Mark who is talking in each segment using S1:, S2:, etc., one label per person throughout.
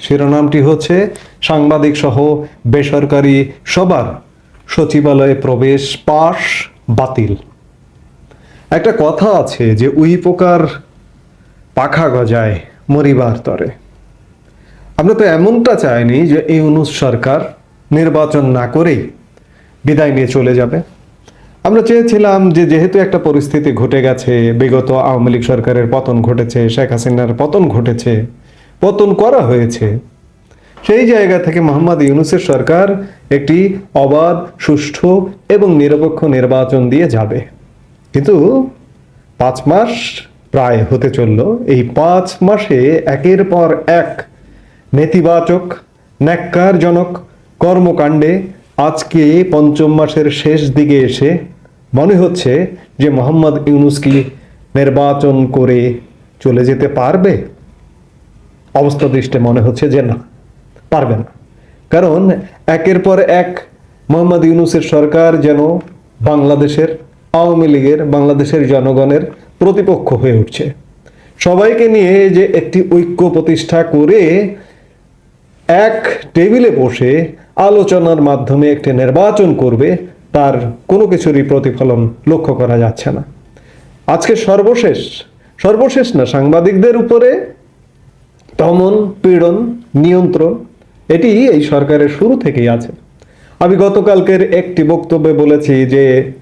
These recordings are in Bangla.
S1: শিরোনামটি হচ্ছে সাংবাদিক সহ বেসরকারি সবার সচিবালয়ে প্রবেশ পাশ বাতিল। একটা কথা আছে যে উই পোকার পাখা গজায় মরিবার তরে। আমরা তো এমনটা চাইনি যে এই অনুষ সরকার নির্বাচন না করেই বিদায় নিয়ে চলে যাবে। আমরা চেয়েছিলাম যে যেহেতু একটা পরিস্থিতি ঘটে গেছে, বিগত আওয়ামী লীগ সরকারের পতন ঘটেছে, শেখ হাসিনার পতন ঘটেছে পতন করা হয়েছে। সেই জায়গা থেকে মোহাম্মদ ইউনুসের সরকার একটি অবাধ, সুষ্ঠু এবং নিরপেক্ষ নির্বাচন দিয়ে যাবে। কিন্তু পাঁচ মাস প্রায় হতে চলল। এই পাঁচ মাসে একের পর এক নেতিবাচক, ন্যাক্কারজনক কর্মকাণ্ডে আজকে পঞ্চম মাসের শেষ দিকে এসে মনে হচ্ছে যে মোহাম্মদ ইউনুস কি নির্বাচন করে চলে যেতে পারবে? অবস্থা দৃষ্টে মনে হচ্ছে যে না, পারবে না। কারণ একের পর এক মোহাম্মদ ইউনুসের সরকার যেন বাংলাদেশের, আওয়ামী লীগের, বাংলাদেশের জনগণের প্রতিপক্ষ হয়ে উঠছে। সবাইকে নিয়ে যে একটি ঐক্য প্রতিষ্ঠা করে এক টেবিলে বসে আলোচনার মাধ্যমে একটি নির্বাচন করবে, তার কোনো কিছুরই প্রতিফলন লক্ষ্য করা যাচ্ছে না। আজকে সর্বশেষ সর্বশেষ না, সাংবাদিকদের উপরে দমন, পীড়ন, নিয়ন্ত্রণ, এটি এই সরকারের শুরু থেকেই আছে। আমি গতকালকের একটি বক্তব্যে বলেছি যে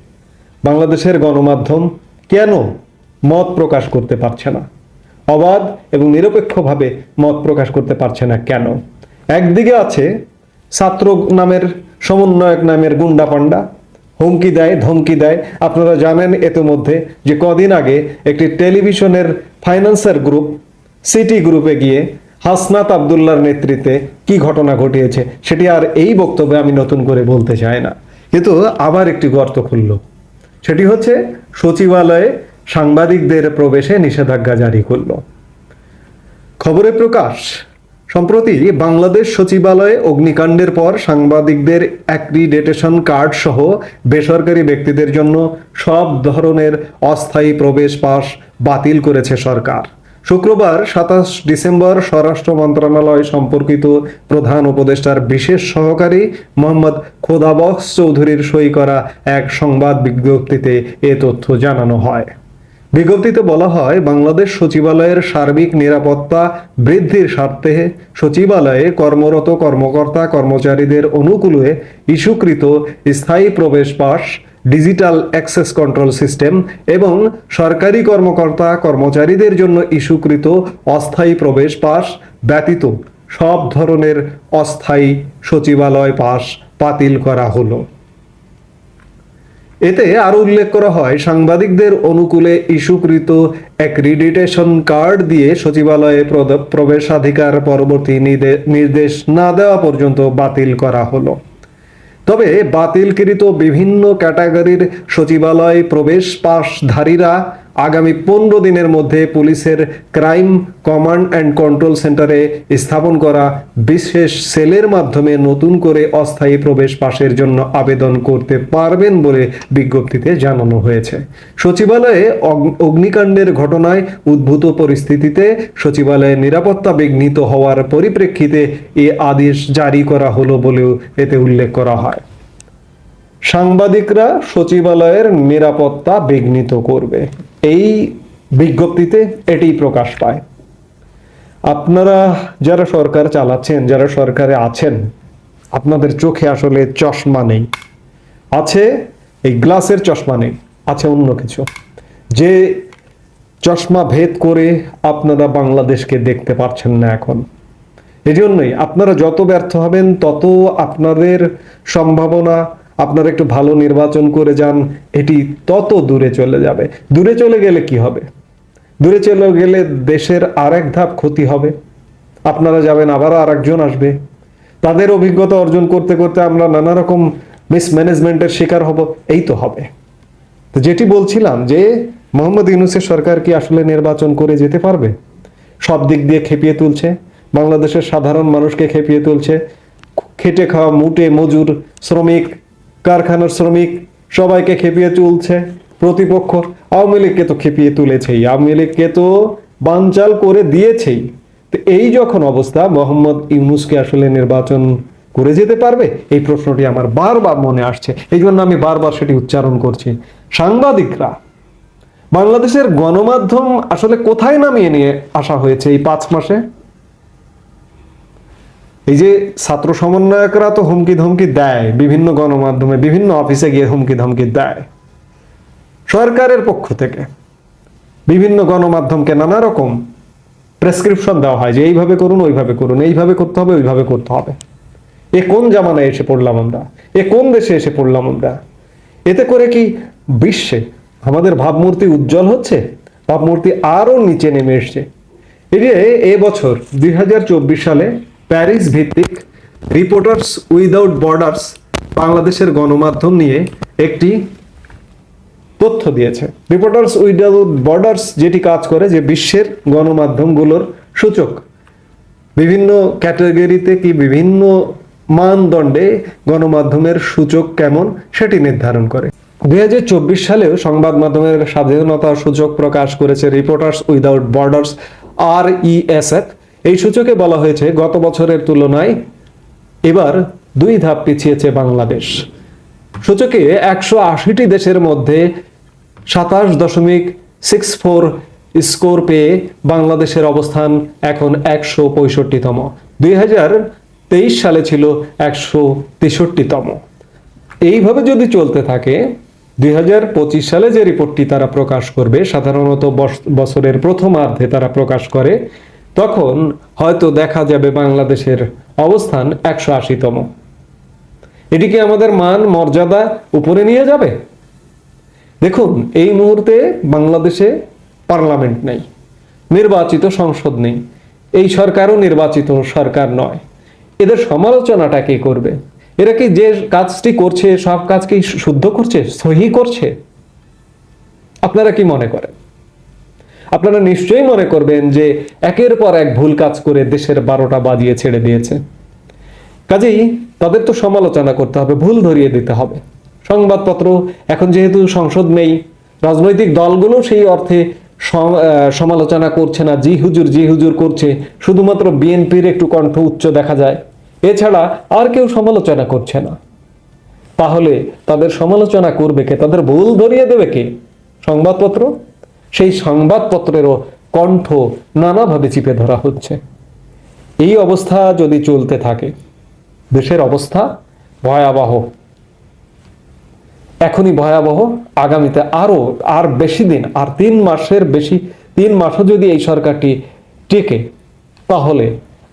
S1: বাংলাদেশের গণমাধ্যম কেন মত প্রকাশ করতে পারছে না? অবাধ এবং নিরপেক্ষভাবে মত প্রকাশ করতে পারছে না কেন? একদিকে আছে ছাত্র নামের, সমন্বয়ক নামের গুন্ডা পান্ডা। হুমকি দেয়, ধমকি দেয়। আপনারা জানেন ইতিমধ্যে যে কদিন আগে একটি টেলিভিশনের ফাইন্যান্সার গ্রুপ সিটি গ্রুপে গিয়ে হাসনাত আবদুল্লার নেতৃত্বে কি ঘটনা ঘটিয়েছে, সেটি আর এই বক্তব্যে আমি নতুন করে বলতে চাই না। কিন্তু আবার একটি গর্ত খুলল। সেটি হচ্ছে সচিবালয়ে সাংবাদিকদের প্রবেশে নিষেধাজ্ঞা জারি করল। খবরে প্রকাশ, সম্প্রতি বাংলাদেশ সচিবালয়ে অগ্নিকাণ্ডের পর সাংবাদিকদের অ্যাক্রিডেটেশন কার্ড সহ বেসরকারি ব্যক্তিদের জন্য সব ধরনের অস্থায়ী প্রবেশ পাস বাতিল করেছে সরকার। শুক্রবার সাতাশ ডিসেম্বর স্বরাষ্ট্র মন্ত্রণালয় সম্পর্কিত প্রধান উপদেষ্টার বিশেষ সহকারী মোহাম্মদ খোদাবক্স চৌধুরীর সই করা এক সংবাদ বিজ্ঞপ্তিতে এ তথ্য জানানো হয়। বিজ্ঞপ্তিতে বলা হয়, বাংলাদেশ সচিবালয়ের সার্বিক নিরাপত্তা বৃদ্ধির স্বার্থে সচিবালয়ে কর্মরত কর্মকর্তা কর্মচারীদের অনুকূলে ইস্যুকৃত স্থায়ী প্রবেশ pass digital access control system এবং সরকারি কর্মকর্তা কর্মচারীদের জন্য ইস্যুকৃত অস্থায়ী প্রবেশ পাস ব্যতীত সব ধরনের অস্থায়ী সচিবালয় পাস বাতিল করা হলো। এতে আরও উল্লেখ করা হয়, সাংবাদিকদের অনুকূলে ইস্যুকৃত অ্যাক্রিডিটেশন কার্ড দিয়ে সচিবালয়ে প্রবেশাধিকার পরবর্তী নির্দেশ না দেওয়া পর্যন্ত বাতিল করা হলো। তবে বাতিলকৃত বিভিন্ন ক্যাটাগরির সচিবালয় প্রবেশ পাসধারীরা আগামী পনেরো দিনের মধ্যে পুলিশের ক্রাইম কমান্ড অ্যান্ড কন্ট্রোল সেন্টারে স্থাপন করা বিশেষ সেলের মাধ্যমে নতুন করে অস্থায়ী প্রবেশ পাশের জন্য আবেদন করতে পারবেন বলে বিজ্ঞপ্তিতে জানানো হয়েছে। সচিবালয়ে অগ- অগ্নিকাণ্ডের ঘটনায় উদ্ভূত পরিস্থিতিতে সচিবালয়ের নিরাপত্তা বিঘ্নিত হওয়ার পরিপ্রেক্ষিতে এ আদেশ জারি করা হলো বলেও এতে উল্লেখ করা হয়। সাংবাদিকরা সচিবালয়ের নিরাপত্তা বিঘ্নিত করবে। এই বিজ্ঞপ্তিতে এটি প্রকাশ পায়। আপনারা যারা সরকার চালাচ্ছেন, যারা সরকারে আছেন, আপনাদের চোখে আসলে চশমা নেই। আছে, এই গ্লাসের চশমা নেই, আছে অন্য কিছু। যে চশমা ভেদ করে আপনারা বাংলাদেশকে দেখতে পারছেন না এখন। এজন্যই আপনারা যত ব্যর্থ হবেন, তত আপনাদের সম্ভাবনা আপনারা একটু ভালো নির্বাচন করে যান, এটি তত দূরে চলে যাবে। দূরে চলে গেলে কি হবে? দূরে চলে গেলে দেশের আরেক ধাপ ক্ষতি হবে। আপনারা যাবেন আবার আরেকজন আসবে। তাদের অভিজ্ঞতা অর্জন করতে করতে আমরা নানা রকম মিসম্যানেজমেন্টের শিকার হব, এই তো হবে। তো যেটি বলছিলাম যে, মোহাম্মদ ইউনুসের সরকার কি আসলে নির্বাচন করে যেতে পারবে? সব দিক দিয়ে খেপিয়ে তুলছে। বাংলাদেশের সাধারণ মানুষকে খেপিয়ে তুলছে। খেটে খাওয়া, মুটে, মজুর, শ্রমিক কারখানার শ্রমিক, সবাইকে খেপিয়ে তুলছে। প্রতিপক্ষ আওয়ামী লীগকে তো খেপিয়ে তুলেছেই। আওয়ামী লীগকে তো বানচাল করে দিয়েছেই। তো এই যখন অবস্থা, মোহাম্মদ ইউনুসকে আসলে নির্বাচন করে যেতে পারবে? এই প্রশ্নটি আমার বারবার মনে আসছে। এই জন্য আমি বারবার সেটি উচ্চারণ করছি। সাংবাদিকরা, বাংলাদেশের গণমাধ্যম আসলে কোথায় নামিয়ে নিয়ে আসা হয়েছে এই পাঁচ মাসে? এই যে ছাত্র সমন্বয়করা তো হুমকি ধমকি দেয়, বিভিন্ন গণমাধ্যমে, বিভিন্ন অফিসে গিয়ে হুমকি ধমকি দেয়। সরকারের পক্ষ থেকে বিভিন্ন গণমাধ্যমকে নানা রকম প্রেসক্রিপশন দেওয়া হয় যে এইভাবে করুন, ওইভাবে করুন, এইভাবে করতে হবে, ওইভাবে করতে হবে। এ কোন জামানায় এসে পড়লাম আমরা? এ কোন দেশে এসে পড়লাম আমরা? এতে করে কি বিশ্বে আমাদের ভাবমূর্তি উজ্জ্বল হচ্ছে? ভাবমূর্তি আরও নিচে নেমে এসছে। এই যে এ বছর দুই সালে প্যারিস ভিত্তিক রিপোর্টার্স উইদাউট বর্ডার্স বাংলাদেশের গণমাধ্যম নিয়ে একটি তথ্য দিয়েছে। রিপোর্টার্স উইদাউট বর্ডার্স যেটি কাজ করে যে বিশ্বের গণমাধ্যমগুলোর সূচক। বিভিন্ন ক্যাটাগরিতে কি বিভিন্ন মানদণ্ডে গণমাধ্যমের সূচক কেমন সেটি নির্ধারণ করে। দুই হাজার চব্বিশ সালেও সংবাদ মাধ্যমের স্বাধীনতা সূচক প্রকাশ করেছে রিপোর্টার্স উইদাউট বর্ডার্স, আর ইএসএফ এই সূচকে বলা হয়েছে, গত বছরের তুলনায় এবার দুই ধাপ পিছিয়েছে বাংলাদেশ। সূচকে একশো আশিটি দেশের মধ্যে সাতাশ দশমিক সিক্স ফোর স্কোর পেয়ে বাংলাদেশের অবস্থান এখন একশো পঁয়ষট্টিতম। দুই হাজার তেইশ সালে ছিল একশো তেষট্টিতম। এইভাবে যদি চলতে থাকে, দুই হাজার পঁচিশ সালে যে রিপোর্টটি তারা প্রকাশ করবে, সাধারণত বছরের প্রথমার্ধে তারা প্রকাশ করে তখন হয়তো দেখা যাবে বাংলাদেশের অবস্থান একশো আশিতম। এটি কি আমাদের মান, মর্যাদা উপরে নিয়ে যাবে? দেখুন, এই মুহূর্তে বাংলাদেশে পার্লামেন্ট নেই, নির্বাচিত সংসদ নেই। এই সরকারও নির্বাচিত সরকার নয়। এদের সমালোচনাটা কে করবে? এরা কি যে কাজটি করছে, সব কাজকেই শুদ্ধ করছে, সহি করছে? আপনারা কি মনে করেন? আপনারা নিশ্চয়ই মনে করবেন যে একের পর এক ভুল কাজ করে দেশের বারোটা বাজিয়ে ছেড়ে দিয়েছে। কাজেই তাদের তো সমালোচনা করতে হবে, ভুল ধরিয়ে দিতে হবে। সংবাদপত্র এখন যেহেতু সংসদ নেই, রাজনৈতিক দলগুলো সেই অর্থে সমালোচনা করছে না, জি হুজুর জি হুজুর করছে, শুধুমাত্র বিএনপির একটু কণ্ঠ উচ্চ দেখা যায়। এছাড়া আর কেউ সমালোচনা করছে না। তাহলে তাদের সমালোচনা করবে কে? তাদের ভুল ধরিয়ে দেবে কে? সংবাদপত্র? সেই সংবাদপত্রেরও কণ্ঠ নানাভাবে চিপে ধরা হচ্ছে। এই অবস্থা যদি চলতে থাকে, দেশের অবস্থা ভয়াবহ। এখনই ভয়াবহ, আগামীতে আরও আর বেশি দিন, আর তিন মাসের বেশি, তিন মাসও যদি এই সরকারটি টেকে, তাহলে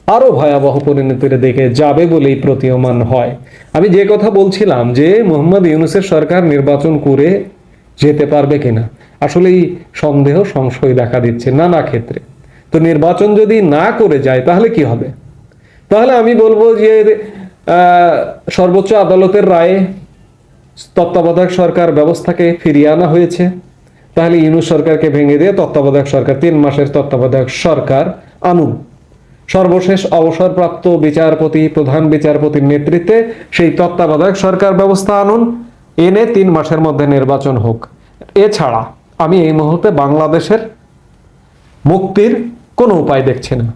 S1: আরও ভয়াবহ পরিণতির দিকে যাবে বলেই প্রতীয়মান হয়। আমি যে কথা বলছিলাম যে মোহাম্মদ ইউনুসের সরকার নির্বাচন করে যেতে পারবে কিনা আসলেই সন্দেহ, সংশয় দেখা দিচ্ছে নানা ক্ষেত্রে। তো নির্বাচন যদি না করে যায়, তাহলে কি হবে? তাহলে আমি বলব যে সর্বোচ্চ আদালতের রায়ে তত্ত্বাবধায়ক সরকার ব্যবস্থাকে ফিরিয়ে আনা হয়েছে। তাহলে ইউনুস সরকারকে ভেঙে দিয়ে তত্ত্বাবধায়ক সরকার, তিন মাসের তত্ত্বাবধায়ক সরকার আনুন। সর্বশেষ অবসরপ্রাপ্ত বিচারপতি, প্রধান বিচারপতির নেতৃত্বে সেই তত্ত্বাবধায়ক সরকার ব্যবস্থা আনুন। এনে তিন মাসের মধ্যে নির্বাচন হোক। এছাড়া আমি এই মুহূর্তে বাংলাদেশের মুক্তির কোনো উপায় দেখছি না।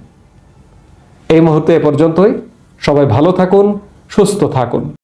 S1: এই মুহূর্তে এ পর্যন্তই। সবাই ভালো থাকুন, সুস্থ থাকুন।